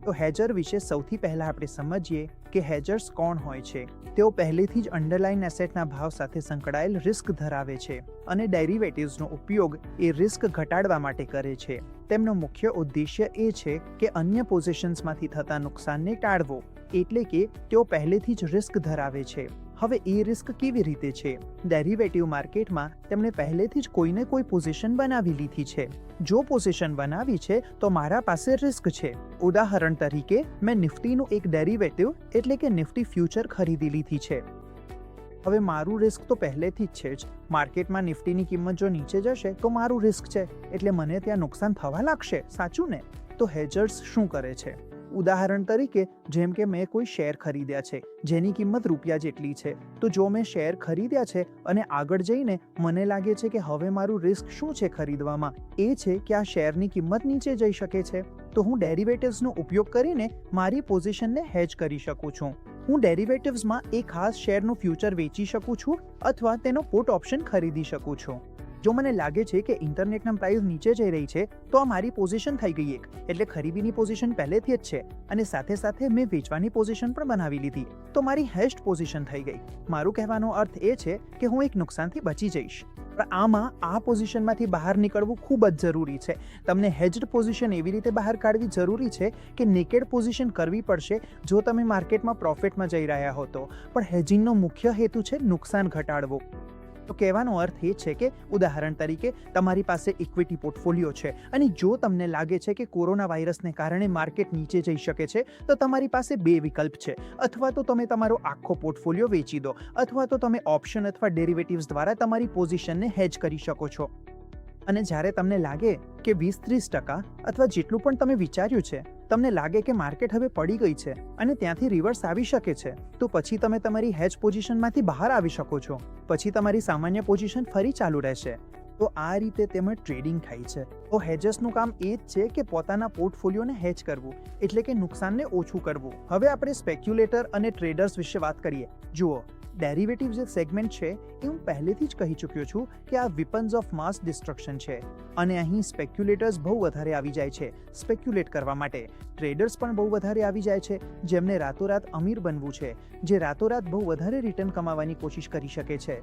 તો હેજર વિશે સૌથી પહેલાં આપણે સમજીએ કે હેજર્સ કોણ હોય છે? તેઓ પહેલેથી જ અંડરલાઇન એસેટના ભાવ સાથે સંકળાયેલ રિસ્ક ધરાવે છે અને ડેરિવેટિવ્સનો ઉપયોગ એ રિસ્ક ઘટાડવા માટે કરે છે. તેમનો મુખ્ય ઉદ્દેશ્ય એ છે કે અન્ય પોઝિશન્સમાંથી થતા નુકસાનને ટાળવો, એટલે કે તેઓ પહેલેથી જ રિસ્ક ધરાવે છે. હવે એ રિસ્ક કેવી રીતે છે? ડેરિવેટિવ માર્કેટમાં તેમણે પહેલેથી જ કોઈને કોઈ પોઝિશન બનાવી લીધી છે. જો પોઝિશન બનાવી છે, તો મારા પાસે રિસ્ક છે. ઉદાહરણ તરીકે, મેં નિફ્ટીનું એક ડેરિવેટિવ એટલે કે નિફ્ટી ફ્યુચર ખરીદી લીધી છે. હવે મારું રિસ્ક તો પહેલેથી જ છે જ. માર્કેટમાં નિફ્ટીની કિંમત જો નીચે જશે, તો મારું રિસ્ક છે. એટલે મને ત્યાં નુકસાન થવા લાગશે. સાચું ને? તો હેજર્સ શું કરે છે? ઉદાહરણ તરીકે, જેમ કે મેં કોઈ શેર ખરીદ્યા છે, જેની કિંમત રૂપિયા જેટલી છે, તો જો મેં શેર ખરીદ્યા છે અને આગળ જઈને મને લાગે છે કે હવે મારું રિસ્ક શું છે ખરીદવામાં, એ છે કે આ શેરની કિંમત નીચે જઈ શકે છે, તો હું ડેરિવેટિવ્સનો ઉપયોગ કરીને મારી પોઝિશનને હેજ કરી શકું છું. હું ડેરિવેટિવ્સમાં એક ખાસ શેરનું ફ્યુચર વેચી શકું છું અથવા તેનો પુટ ઓપ્શન ખરીદી શકું છું. જો મને લાગે છે કે ઇન્ટરનેટના પ્રાઇસ નીચે જઈ રહી છે, તો આ મારી પોઝિશન થઈ ગઈ એક. એટલે ખરીદીની પોઝિશન પહેલેથી જ છે અને સાથે સાથે મેં વેચવાની પોઝિશન પણ બનાવી લીધી. તો મારી હેસ્ટ પોઝિશન થઈ ગઈ. મારું કહેવાનો અર્થ એ છે કે હું એક નુકસાનથી બચી જઈશ. પણ આમાં આ પોઝિશનમાંથી બહાર નીકળવું ખૂબ જ જરૂરી છે. તમને હેજ્ડ પોઝિશન એવી રીતે બહાર કાઢવી જરૂરી છે કે નેકેડ પોઝિશન કરવી પડશે જો તમે માર્કેટમાં પ્રોફિટમાં જઈ રહ્યા હો તો. પણ હેજિંગનો મુખ્ય હેતુ છે નુકસાન ઘટાડવો. તો કહેવાનો અર્થ એ છે કે, ઉદાહરણ તરીકે, તમારી પાસે ઇક્વિટી પોર્ટફોલિયો છે અને જો તમને લાગે છે કે કોરોના વાયરસને કારણે માર્કેટ નીચે જઈ શકે છે, તો તમારી પાસે બે વિકલ્પ છે. અથવા તો તમે તમારો આખો પોર્ટફોલિયો વેચી દો, અથવા તો તમે ઓપ્શન અથવા ડેરિવેટિવ્સ દ્વારા તમારી પોઝિશનને હેજ કરી શકો છો. અને જ્યારે તમને લાગે કે વીસ ત્રીસ ટકા અથવા જેટલું પણ તમે વિચાર્યું છે, તમને લાગે કે માર્કેટ હવે પડી ગઈ છે અને ત્યાંથી રિવર્સ આવી શકે છે, તો પછી તમે તમારી હેજ પોઝિશનમાંથી બહાર આવી શકો છો. પછી તમારી સામાન્ય પોઝિશન ફરી ચાલુ રહેશે. તો આ રીતે તેમાં ટ્રેડિંગ થાય છે. તો હેજસનું કામ એ જ છે કે પોતાના પોર્ટફોલિયોને હેજ કરવું, એટલે કે નુકસાનને ઓછું કરવું. હવે આપણે સ્પેક્યુલેટર અને ટ્રેડર્સ વિશે વાત કરીએ. જુઓ ડેરિવેટિવ જે સેગમેન્ટ છે એ હું પહેલેથી જ કહી ચૂક્યો છું કે આ વિપન્સ ઓફ માસ ડિસ્ટ્રક્શન છે. અને અહીં સ્પેક્યુલેટર્સ બહુ વધારે આવી જાય છે સ્પેક્યુલેટ કરવા માટે. ટ્રેડર્સ પણ બહુ વધારે આવી જાય છે, જેમને રાતોરાત અમીર બનવું છે, જે રાતોરાત બહુ વધારે રિટર્ન કમાવાની કોશિશ કરી શકે છે.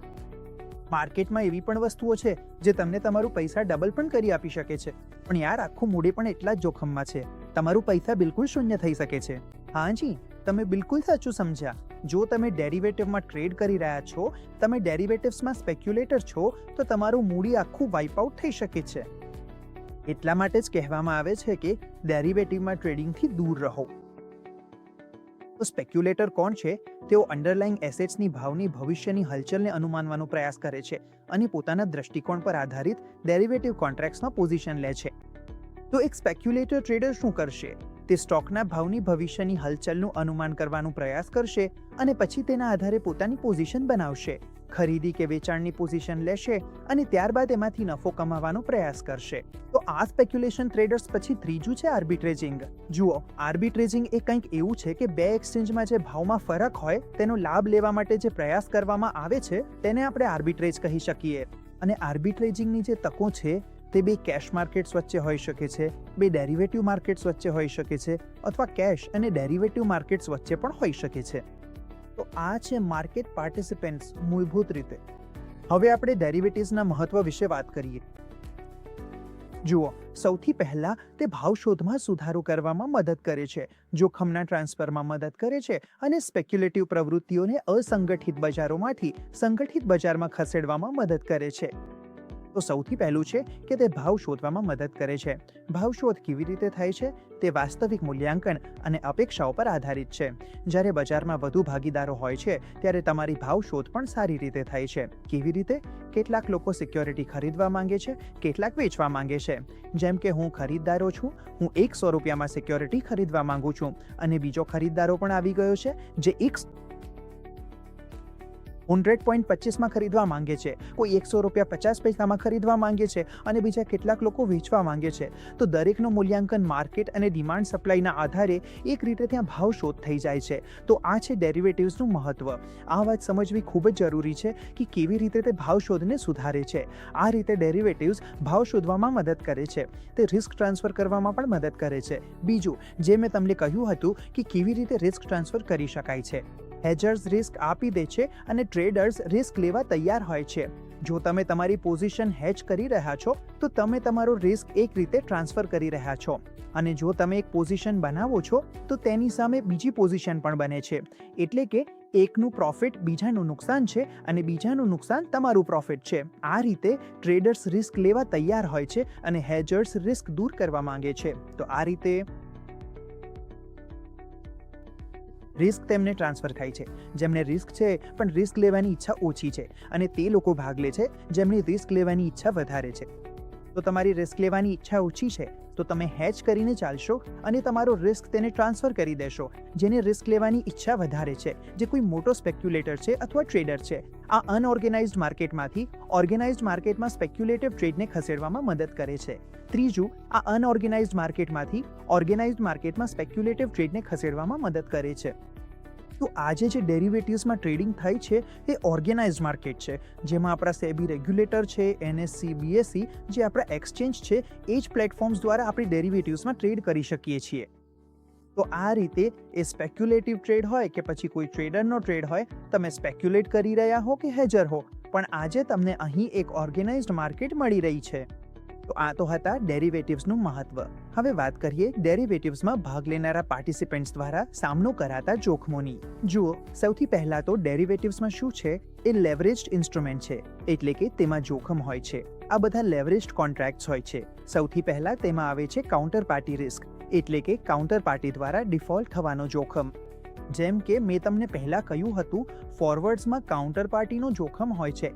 માર્કેટમાં એવી પણ વસ્તુઓ છે, જે તમને તમારું પૈસા ડબલ પણ કરી આપી શકે છે. પણ યાર, આખું મૂડે પણ એટલા જ જોખમમાં છે. તમારું પૈસા બિલકુલ શૂન્ય થઈ શકે છે. હાજી તમે બિલકુલ સાચું સમજ્યા. જો તમે ડેરિવેટિવમાં ટ્રેડ કરી રહ્યા છો, તમે ડેરિવેટિવ્સમાં સ્પેક્યુલેટર છો, તો તમારું મૂડી આખું વાઇપ આઉટ થઈ શકે છે. એટલા માટે જ કહેવામાં આવે છે કે ડેરિવેટિવમાં ટ્રેડિંગથી દૂર રહો. તો સ્પેક્યુલેટર કોણ છે? તેઓ અંડરલાઇંગ એસેટ્સની ભાવની ભવિષ્યની હલચલને અનુમાનવાનો પ્રયાસ કરે છે અને પોતાના દ્રષ્ટિકોણ પર આધારિત ડેરિવેટિવ કોન્ટ્રાક્ટ્સમાં પોઝિશન લે છે. તો એક સ્પેક્યુલેટર ટ્રેડર શું કરશે? તે સ્ટોકના ભાવની ભવિષ્યની હલચલનું અનુમાન કરવાનો પ્રયાસ કરશે અને પછી તેના આધારે પોતાની પોઝિશન બનાવશે, ખરીદી કે વેચાણની પોઝિશન લેશે અને ત્યારબાદ એમાંથી નફો કમાવાનો પ્રયાસ કરશે. તો આ સ્પેક્યુલેશન ટ્રેડર્સ પછી ત્રીજું છે આર્બિટ્રેજિંગ. જુઓ, આર્બિટ્રેજિંગ એ કંઈક એવું છે કે બે એક્સચેન્જમાં જે ભાવમાં ફરક હોય, તેનો લાભ લેવા માટે જે પ્રયાસ કરવામાં આવે છે, તેને આપણે આર્બિટ્રેજ કહી શકીએ. અને આર્બિટ્રેજિંગની જે તકો છે તે બે કેશ માર્કેટ્સ વચ્ચે હોઈ શકે છે, બે ડેરિવેટિવ માર્કેટ્સ વચ્ચે હોઈ શકે છે અથવા કેશ અને ડેરિવેટિવ માર્કેટ્સ વચ્ચે પણ હોઈ શકે છે. તો આ છે માર્કેટ પાર્ટિસિપેન્ટ્સ મૂળભૂત રીતે. હવે આપણે ડેરિવેટિવ્સના મહત્વ વિશે વાત કરીએ. જુઓ, સૌથી પહેલા તે ભાવ શોધમાં સુધારો કરવામાં મદદ કરે છે, જોખમના ટ્રાન્સફરમાં મદદ કરે છે અને સ્પેક્યુલેટિવ પ્રવૃત્તિઓને અસંગઠિત બજારોમાંથી સંગઠિત બજારમાં ખસેડવામાં મદદ કરે છે. તો સૌથી પહેલું છે કે તે ભાવ શોધવામાં મદદ કરે છે. ભાવ શોધ કેવી રીતે થાય છે? તે વાસ્તવિક મૂલ્યાંકન અને અપેક્ષાઓ પર આધારિત છે. જ્યારે બજારમાં વધુ ભાગીદારો હોય છે, ત્યારે તમારી ભાવ શોધ પણ સારી રીતે થાય છે. કેવી રીતે? કેટલાક લોકો સિક્યોરિટી ખરીદવા માંગે છે, કેટલાક વેચવા માંગે છે. જેમ કે હું ખરીદદારો છું, હું એકસો રૂપિયામાં સિક્યોરિટી ખરીદવા માંગુ છું અને બીજો ખરીદદારો પણ આવી ગયો છે, જે એક હંડ્રેડ પોઈન્ટ પચીસમાં ખરીદવા માંગે છે. કોઈ એકસો રૂપિયા પચાસ પૈસામાં ખરીદવા માંગે છે અને બીજા કેટલાક લોકો વેચવા માંગે છે. તો દરેકનું મૂલ્યાંકન માર્કેટ અને ડિમાન્ડ સપ્લાયના આધારે એક રીતે ત્યાં ભાવ શોધ થઈ જાય છે. તો આ છે ડેરિવેટિવ્સનું મહત્વ. આ વાત સમજવી ખૂબ જ જરૂરી છે કે કેવી રીતે તે ભાવ શોધને સુધારે છે. આ રીતે ડેરિવેટિવ્સ ભાવ શોધવામાં મદદ કરે છે. તે રિસ્ક ટ્રાન્સફર કરવામાં પણ મદદ કરે છે. બીજું, જે મેં તમને કહ્યું હતું કે કેવી રીતે રિસ્ક ટ્રાન્સફર કરી શકાય છે. હેજર્સ રિસ્ક આપી દે છે અને ટ્રેડર્સ રિસ્ક લેવા તૈયાર હોય છે. જો તમે તમારી પોઝિશન હેજ કરી રહ્યા છો, તો તમે તમારો રિસ્ક એક રીતે ટ્રાન્સફર કરી રહ્યા છો. અને જો તમે એક પોઝિશન બનાવો છો, તો તેની સામે બીજી પોઝિશન પણ બને છે. એટલે કે, એકનું પ્રોફિટ બીજાનું નુકસાન છે અને બીજાનું નુકસાન તમારું પ્રોફિટ છે. આ રીતે ટ્રેડર્સ રિસ્ક લેવા તૈયાર હોય છે અને હેજર્સ રિસ્ક દૂર કરવા માંગે છે. તો આ રીતે રિસ્ક તેમને ટ્રાન્સફર થાય છે. જેમને રિસ્ક છે, પણ રિસ્ક લેવાની ઈચ્છા ઓછી છે અને તે લોકો ભાગ લે છે. જેમની રિસ્ક લેવાની ઈચ્છા વધારે છે. તો તમારી રિસ્ક લેવાની ઈચ્છા ઓછી છે. તો તમે હેચ કરીને ચાલશો અને તમારો રિસ્ક તેને ટ્રાન્સફર કરી દેશો, જેને રિસ્ક લેવાની ઈચ્છા વધારે છે, જે કોઈ મોટો સ્પેક્યુલેટર છે અથવા ટ્રેડર છે. આ અનઓર્ગેનાઇઝડ માર્કેટમાંથી ઓર્ગેનાઇઝડ માર્કેટમાં સ્પેક્યુલેટિવ ટ્રેડને ખસેડવામાં મદદ કરે છે. ત્રીજું, આ અનઓર્ગેનાઇઝડ માર્કેટમાંથી ઓર્ગેનાઇઝડ માર્કેટમાં સ્પેક્યુલેટિવ ટ્રેડને ખસેડવામાં મદદ કરે છે. તો આજે જે ડેરિવેટિવ્સમાં ટ્રેડિંગ થાય છે એ ઓર્ગેનાઇઝ માર્કેટ છે, જેમાં આપણા સેબી રેગ્યુલેટર છે, એનએસસી, બીએસસી જે આપણા એક્સચેન્જ છે, એ જ પ્લેટફોર્મ્સ દ્વારા આપણે ડેરિવેટિવ્સમાં ટ્રેડ કરી શકીએ છીએ. તો આ રીતે એ સ્પેક્યુલેટિવ ટ્રેડ હોય કે પછી કોઈ ટ્રેડરનો ટ્રેડ હોય, તમે સ્પેક્યુલેટ કરી રહ્યા હો કે હેજર હો, પણ આજે તમને અહીં એક ઓર્ગેનાઇઝડ માર્કેટ મળી રહી છે. તો આ તો હતા ડેરિવેટિવ્સનું મહત્વ. હવે વાત કરીએ ડેરિવેટિવ્સમાં ભાગ લેનારા પાર્ટિસિપેન્ટ્સ દ્વારા સામનો કરાતા જોખમોની. જુઓ, સૌથી પહેલા તો ડેરિવેટિવ્સમાં શું છે? એ લેવરેજ્ડ ઇન્સ્ટ્રુમેન્ટ છે, એટલે કે તેમાં જોખમ હોય છે. આ બધા લેવરેજ્ડ કોન્ટ્રાક્ટ્સ હોય છે. સૌથી પહેલા તેમાં આવે છે કાઉન્ટર પાર્ટી રિસ્ક, એટલે કે કાઉન્ટર પાર્ટી દ્વારા ડિફોલ્ટ થવાનો જોખમ. જેમ કે મેં તમને પહેલા કહ્યું હતું, ફોરવર્ડ્સમાં કાઉન્ટર પાર્ટીનો જોખમ હોય છે.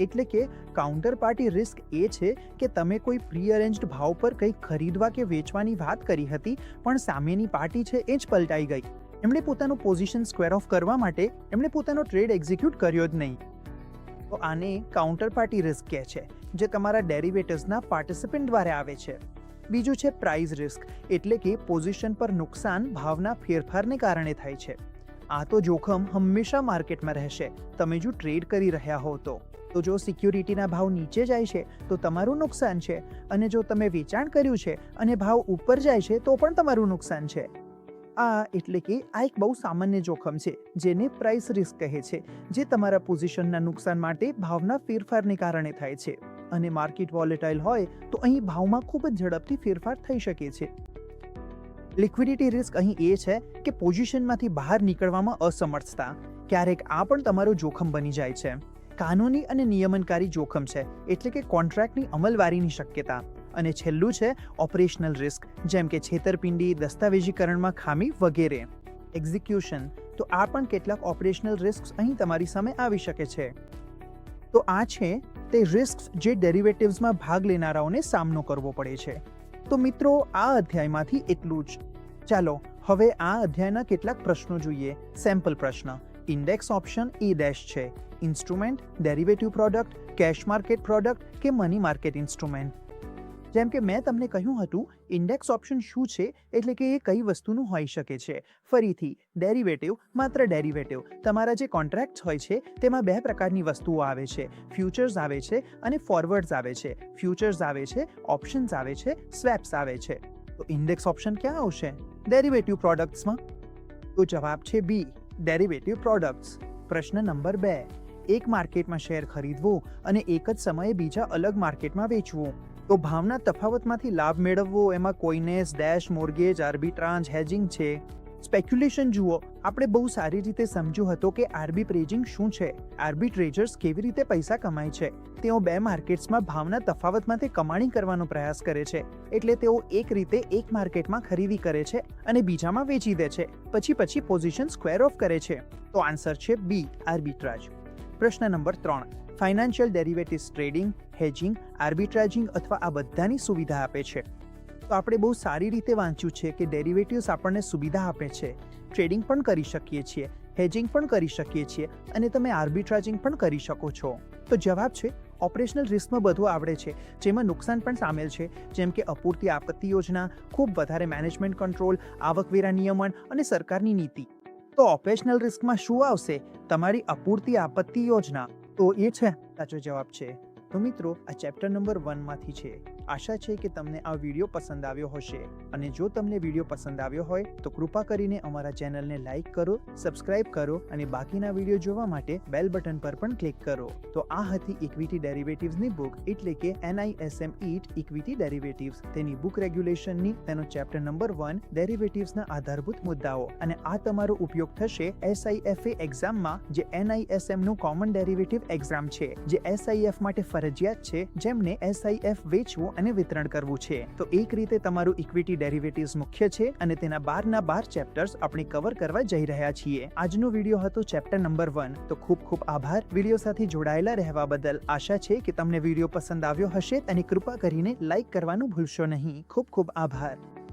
એટલે કે કાઉન્ટર પાર્ટી રિસ્ક એ છે કે તમે કોઈ પ્રી અરેન્જડ ભાવ પર કંઈક ખરીદવા કે વેચવાની વાત કરી હતી, પણ સામેની પાર્ટી છે એ જ પલટાઈ ગઈ. એમણે પોતાનું પોઝિશન સ્ક્વેર ઓફ કરવા માટે એમણે પોતાનો ટ્રેડ એક્ઝિક્યુટ કર્યો જ નહીં. તો આને કાઉન્ટર પાર્ટી રિસ્ક કહે છે, જે તમારા ડેરિવેટિવ્સના પાર્ટિસિપન્ટ દ્વારા આવે છે. બીજું છે પ્રાઇઝ રિસ્ક એટલે કે પોઝિશન પર નુકસાન ભાવના ફેરફારને કારણે થાય છે. આ તો જોખમ હંમેશા માર્કેટમાં રહેશે, તમે જો ટ્રેડ કરી રહ્યા હો તો. તો જો સિક્યુરિટીના ભાવ નીચે જાય છે, તો તમારું નુકસાન છે. અને જો તમે વેચાણ કર્યું છે અને ભાવ ઉપર જાય છે, તો પણ તમારું નુકસાન છે. આ એટલે કે આ એક બહુ સામાન્ય જોખમ છે, જેને પ્રાઇસ રિસ્ક કહે છે, જે તમારા પોઝિશનના નુકસાન માટે ભાવના ફેરફારને કારણે થાય છે. અને માર્કેટ વોલેટાઇલ હોય, તો અહીં ભાવમાં ખૂબ જ ઝડપથી ફેરફાર થઈ શકે છે. લિક્વિડિટી રિસ્ક અહીં એ છે કે પોઝિશનમાંથી બહાર નીકળવામાં અસમર્થતા. ક્યારેક આ પણ તમારું જોખમ બની જાય છે. કાનૂની અને નિયમનકારી જોખમ છે, એટલે કે કોન્ટ્રાક્ટની અમલવારીની શક્યતા. અને છેલ્લું છે, ઓપરેશનલ રિસ્ક, જેમ કે છેતરપિંડી, દસ્તાવેજીકરણમાં ખામી વગેરે. એક્ઝિક્યુશન તો આ પણ કેટલાક ઓપરેશનલ રિસ્ક અહીં તમારી સામે આવી શકે છે. તો આ છે, તે રિસ્ક જે ડેરિવેટિવ્સમાં ભાગ લેનારાઓને સામનો કરવો પડે છે. તો મિત્રો, આ અધ્યાયમાંથી એટલું જ. ચાલો, હવે આ અધ્યાયના કેટલાક પ્રશ્નો જોઈએ. સેમ્પલ પ્રશ્ન. ઇન્ડેક્સ ઓપ્શન ઈ ડેશ છે. Instrument, derivative product, cash market product કે મની માર્કેટ ઇન્સ્ટ્રુમેન્ટ. જેમ કે મેં તમને કહ્યું હતું, ઇન્ડેક્સ ઓપ્શન શું છે એટલે કે એ કઈ વસ્તુનું હોઈ શકે છે. ફરીથી, ડેરિવેટિવ, માત્ર ડેરિવેટિવ. તમારા જે કોન્ટ્રાક્ટ હોય છે, તેમાં બે પ્રકારની વસ્તુઓ આવે છે. ફ્યુચર્સ આવે છે અને ફોરવર્ડ્સ આવે છે. ફ્યુચર્સ આવે છે, ઓપ્શન્સ આવે છે, સ્વેપ્સ આવે છે. તો ઇન્ડેક્સ ઓપ્શન ક્યાં આવશે? ડેરિવેટિવ પ્રોડક્ટ્સમાં? તો જવાબ છે બી, ડેરિવેટિવ પ્રોડક્ટ્સ. પ્રશ્ન નંબર બે. એક માર્કેટમાં શેર ખરીદવો અને એક જ સમયે બીજા અલગ માર્કેટમાં વેચવો. તો ભાવના તફાવતમાંથી લાભ મેળવવો એમાં કોઈનેસ ડેશ મોર્ગેજ આર્બિટ્રાન્જ હેજિંગ છે. સ્પેક્યુલેશન જુઓ, આપણે બહુ સારી રીતે સમજ્યું હતું કે આર્બિટ્રેજિંગ શું છે. આર્બિટ્રેજર્સ કેવી રીતે પૈસા કમાય છે? તેઓ બે માર્કેટ્સમાં ભાવના તફાવતમાંથી કમાણી કરવાનો પ્રયાસ કરે છે. એટલે તેઓ એક રીતે એક માર્કેટમાં ખરીદી કરે છે અને બીજામાં વેચી દે છે. પછી પછી પોઝિશન સ્ક્વેર ઓફ કરે છે. તો આન્સર છે બી, આર્બિટ્રાજ. પ્રશ્ન નંબર ત્રણ. Financial derivatives trading hedging arbitraging અથવા આ બધાની સુવિધા આપે છે. તો આપણે બહુ સારી રીતે વાંચ્યું છે કે ડેરિવેટિવ્સ આપણને સુવિધા આપે છે. ટ્રેડિંગ પણ કરી શકીએ છીએ હેજિંગ પણ કરી શકીએ છીએ અને તમે આર્બિટ્રાજિંગ પણ કરી શકો છો. તો જવાબ છે ઓપરેશનલ રિસ્કમાં બધું આવડે છે. જેમાં નુકસાન પણ સામેલ છે. જેમ કે અપૂરતી આપત્તિ યોજના, ખૂબ વધારે મેનેજમેન્ટ કંટ્રોલ આવકવેરા નિયમન અને સરકારની નીતિ. તો ઓપરેશનલ રિસ્કમાં શું આવશે? તમારી અપૂરતી આપત્તિ યોજના. તો એ છે સાચો જવાબ છે. તો મિત્રો, આ ચેપ્ટર નંબર વનમાંથી છે. આશા છે કે તમને આ વીડિયો પસંદ આવ્યો હશે. અને જો તમને વીડિયો પસંદ આવ્યો હોય, તો કૃપા કરીને અમારા ચેનલને લાઇક કરો, સબસ્ક્રાઇબ કરો અને બાકીના વીડિયો જોવા માટે બેલ બટન પર પણ ક્લિક કરો. તો આ હતી ઇક્વિટી ડેરિવેટિવ્સની બુક, એટલે કે એનઆઈએસએમ ઇટ ઇક્વિટી ડેરિવેટિવ્સ તેની બુક રેગ્યુલેશનની તેનો ચેપ્ટર નંબર વન ડેરિવેટિવ્સના આધારભૂત મુદ્દાઓ. અને આ તમારો ઉપયોગ થશે એસઆઈએફએ એક્ઝામમાં, જે એનઆઈએસએમનું કોમન ડેરિવેટિવ એક્ઝામ છે. જે એસઆઈએફ માટે ફરજિયાત છે, જેમને એસઆઈએફ વેચવું અને વિતરણ કરવું છે. તો એક રીતે તમારું ઇક્વિટી ડેરિવેટિવ્સ મુખ્ય છે અને તેના બારના બાર ચેપ્ટર્સ આપણે કવર કરવા જઈ રહ્યા છીએ. આજનો વીડિયો હતો ચેપ્ટર નંબર વન તો ખૂબ ખૂબ આભાર. વીડિયો સાથે જોડાયેલા રહેવા બદલ આશા છે કે તમને વીડિયો પસંદ આવ્યો હશે અને કૃપા કરીને લાઇક કરવાનું ભૂલશો નહીં. ખૂબ ખૂબ આભાર.